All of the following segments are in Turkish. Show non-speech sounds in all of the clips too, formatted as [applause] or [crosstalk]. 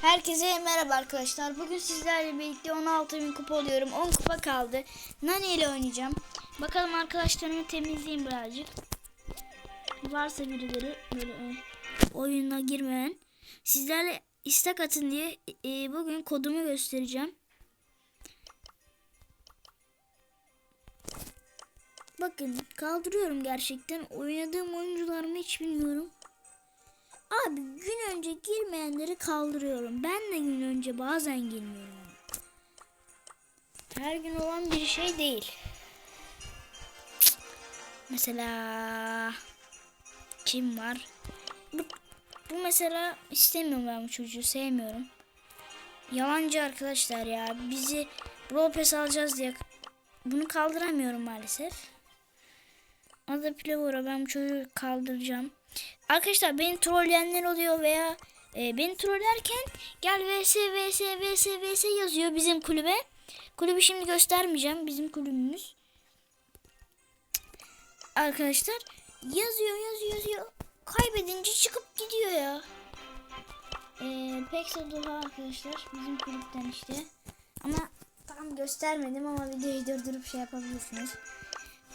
Herkese merhaba arkadaşlar. Bugün sizlerle birlikte 16 bin kupa oluyorum. 10 kupa kaldı. Nani ile oynayacağım. Bakalım arkadaşlarımı temizleyeyim birazcık. Varsa birileri böyle e, oyuna girmeyen. Sizlerle istek atın diye e, bugün kodumu göstereceğim. Bakın kaldırıyorum gerçekten. Oynadığım oyuncularımı hiç bilmiyorum. Abi gün önce girmeyenleri kaldırıyorum. Ben de gün önce bazen girmiyorum. Her gün olan bir şey değil. Mesela kim var? Bu, bu mesela istemiyorum ben bu çocuğu sevmiyorum. Yalancı arkadaşlar ya. Bizi Brawl Pass alacağız diye bunu kaldıramıyorum maalesef. Adı Plavora ben bu çocuğu kaldıracağım. Arkadaşlar beni trolleyenler oluyor veya e, beni trollerken gel vs vs vs vs yazıyor bizim kulübe. Kulübü şimdi göstermeyeceğim bizim kulübümüz. Arkadaşlar yazıyor yazıyor yazıyor. Kaybedince çıkıp gidiyor ya. Ee, Peksa Doğa arkadaşlar bizim kulüpten işte. Ama tam göstermedim ama videoyu durdurup şey yapabilirsiniz.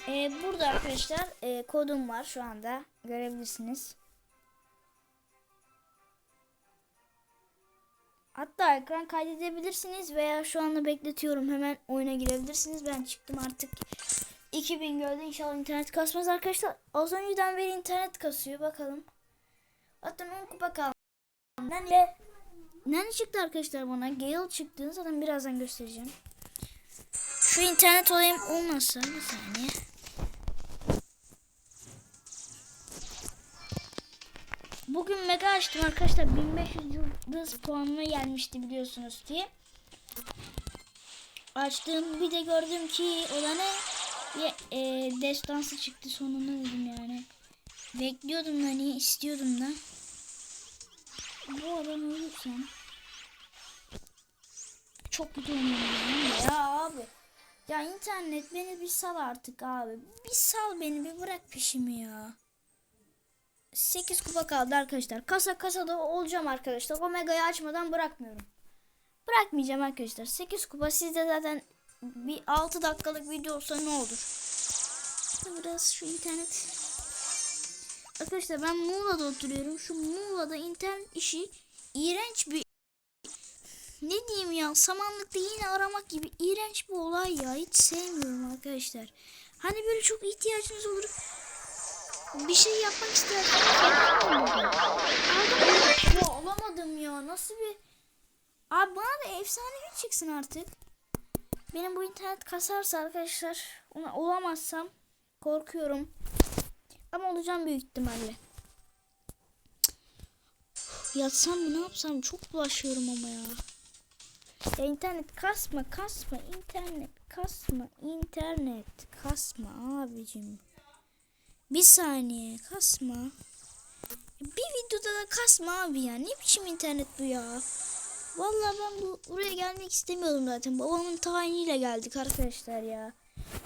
Ee, burada arkadaşlar e, kodum var şu anda görebilirsiniz. Hatta ekran kaydedebilirsiniz veya şu anda bekletiyorum hemen oyuna girebilirsiniz. Ben çıktım artık 2000 gördü inşallah internet kasmaz arkadaşlar. Az önceden beri internet kasıyor bakalım. Zaten 10 kupa kaldı. Nane, Nane çıktı arkadaşlar bana. Gale çıktı zaten birazdan göstereceğim. Şu internet olayım olmazsa bir saniye. Bugün mega açtım arkadaşlar. 1500 yıldız puanına gelmişti biliyorsunuz ki. Açtım bir de gördüm ki o da ne? Bir e, destansı çıktı sonunda dedim yani. Bekliyordum hani istiyordum da. Bu adam ölürsem. Çok kötü oynuyorum ya abi. Ya internet beni bir sal artık abi. Bir sal beni bir bırak peşimi ya. 8 kupa kaldı arkadaşlar. Kasa kasada olacağım arkadaşlar. Omega'yı açmadan bırakmıyorum. Bırakmayacağım arkadaşlar. 8 kupa sizde zaten bir 6 dakikalık video olsa ne olur. Biraz şu internet. Arkadaşlar ben Muğla'da oturuyorum. Şu Muğla'da internet işi iğrenç bir ne diyeyim ya? Samanlıkta yine aramak gibi iğrenç bir olay ya. Hiç sevmiyorum arkadaşlar. Hani böyle çok ihtiyacınız olur. Bir şey yapmak istersen ya olamadım ya. Nasıl bir abi bana da efsanevi çıksın artık. Benim bu internet kasarsa arkadaşlar ona olamazsam korkuyorum. Ama olacağım büyük ihtimalle. Yatsam mı ne yapsam? Çok bulaşıyorum ama ya ya internet kasma kasma internet kasma internet kasma abicim bir saniye kasma. Bir videoda da kasma abi ya. Ne biçim internet bu ya? Vallahi ben bu buraya gelmek istemiyordum zaten. Babamın tayiniyle geldik arkadaşlar ya.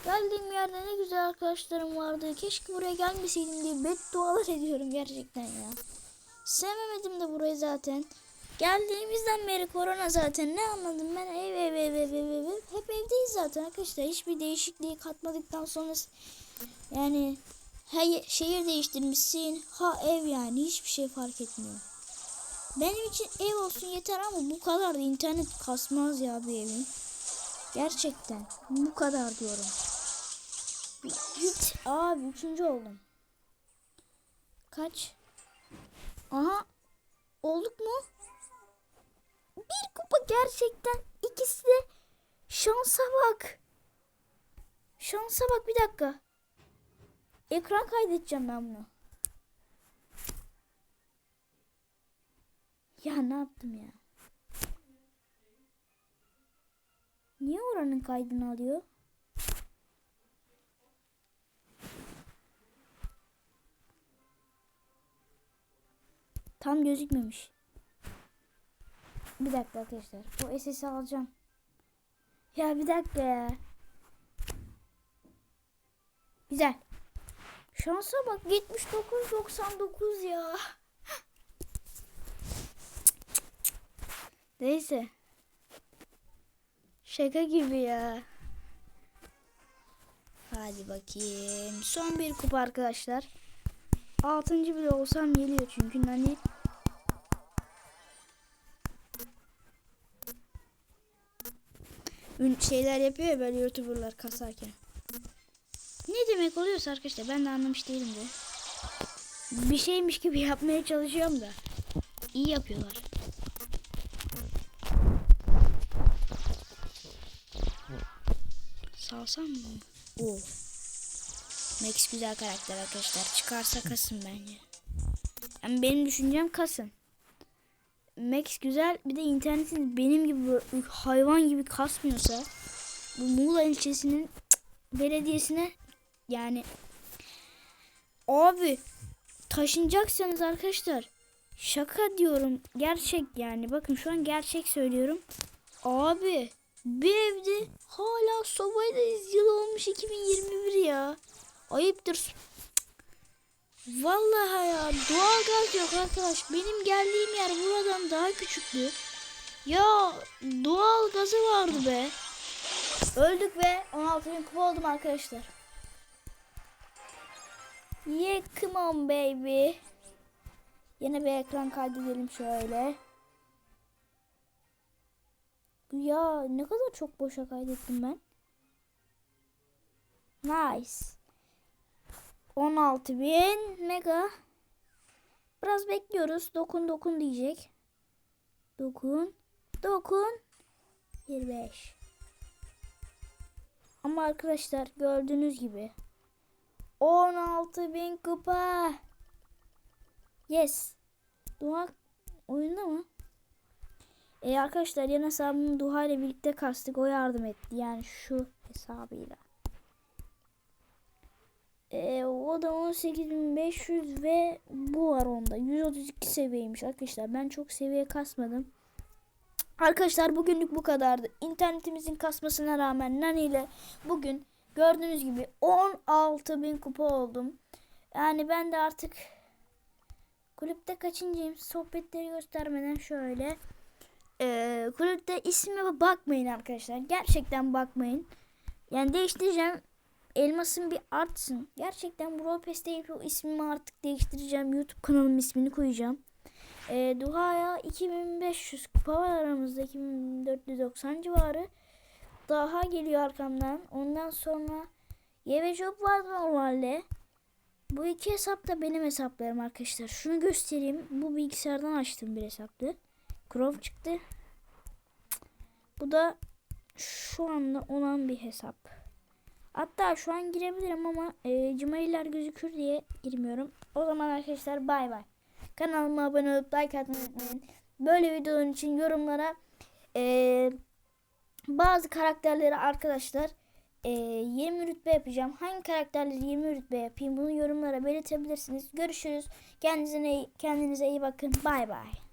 Geldiğim yerde ne güzel arkadaşlarım vardı. Keşke buraya gelmeseydim diye beddualar [laughs] ediyorum gerçekten ya. Sevmemedim de burayı zaten. Geldiğimizden beri korona zaten. Ne anladım ben ev ev ev ev ev ev. Hep evdeyiz zaten arkadaşlar. Hiçbir değişikliği katmadıktan sonra yani Hayır, şehir değiştirmişsin. Ha ev yani hiçbir şey fark etmiyor. Benim için ev olsun yeter ama bu kadar da internet kasmaz ya bir evin. Gerçekten bu kadar diyorum. Hiç abi üçüncü oldum. Kaç? Aha olduk mu? Gerçekten ikisi de şansa bak. Şansa bak bir dakika. Ekran kaydedeceğim ben bunu. Ya ne yaptım ya? Niye oranın kaydını alıyor? Tam gözükmemiş. Bir dakika arkadaşlar. Bu SS'i alacağım. Ya bir dakika ya. Güzel. Şansa bak 79.99 ya. Neyse. Şaka gibi ya. Hadi bakayım. Son bir kupa arkadaşlar. Altıncı bile olsam geliyor çünkü hani şeyler yapıyor ya böyle youtuberlar kasarken. Ne demek oluyorsa arkadaşlar ben de anlamış değilim de. Bir şeymiş gibi yapmaya çalışıyorum da. İyi yapıyorlar. Salsam mı? Oo. Max güzel karakter arkadaşlar. Çıkarsa kasın bence. Yani benim düşüncem kasın. Max güzel. Bir de internetin benim gibi hayvan gibi kasmıyorsa bu Muğla ilçesinin belediyesine yani abi taşınacaksanız arkadaşlar şaka diyorum gerçek yani bakın şu an gerçek söylüyorum abi bir evde hala sobaydayız yıl olmuş 2021 ya ayıptır. Vallahi ya doğalgaz yok arkadaş benim geldiğim yer buradan daha küçüktü ya doğal gazı vardı be öldük ve 16 bin kupa oldum arkadaşlar Yeah, come on baby. Yine bir ekran kaydedelim şöyle. Ya ne kadar çok boşa kaydettim ben. Nice. 16.000 mega. Biraz bekliyoruz. Dokun dokun diyecek. Dokun. Dokun. 25. Ama arkadaşlar gördüğünüz gibi 16 bin kupa. Yes. Duha oyunda mı? E arkadaşlar yan hesabımı Duha ile birlikte kastık. O yardım etti. Yani şu hesabıyla. E, o da 18.500 ve bu var onda. 132 seviyeymiş arkadaşlar. Ben çok seviye kasmadım. Arkadaşlar bugünlük bu kadardı. İnternetimizin kasmasına rağmen Nani ile bugün gördüğünüz gibi 16.000 kupa oldum. Yani ben de artık kulüpte kaçıncıyım sohbetleri göstermeden şöyle. Ee, kulüpte ismime bakmayın arkadaşlar. Gerçekten bakmayın. Yani değiştireceğim. Elmasım bir artsın. Gerçekten Brawl Pass'te o ismimi artık değiştireceğim. YouTube kanalımın ismini koyacağım. Ee, Duha'ya 2500 kupa var aramızda. 2490 civarı. Daha geliyor arkamdan. Ondan sonra Yeve Job var normalde. Bu iki hesap da benim hesaplarım arkadaşlar. Şunu göstereyim. Bu bilgisayardan açtığım bir hesaptı. Chrome çıktı. Bu da şu anda olan bir hesap. Hatta şu an girebilirim ama e, Cumaliler gözükür diye girmiyorum. O zaman arkadaşlar bay bay. Kanalıma abone olup like atmayı unutmayın. Böyle videoların için yorumlara e, bazı karakterleri arkadaşlar e, 20 rütbe yapacağım. Hangi karakterleri 20 rütbe yapayım bunu yorumlara belirtebilirsiniz. Görüşürüz. Kendinize, kendinize iyi bakın. Bay bay.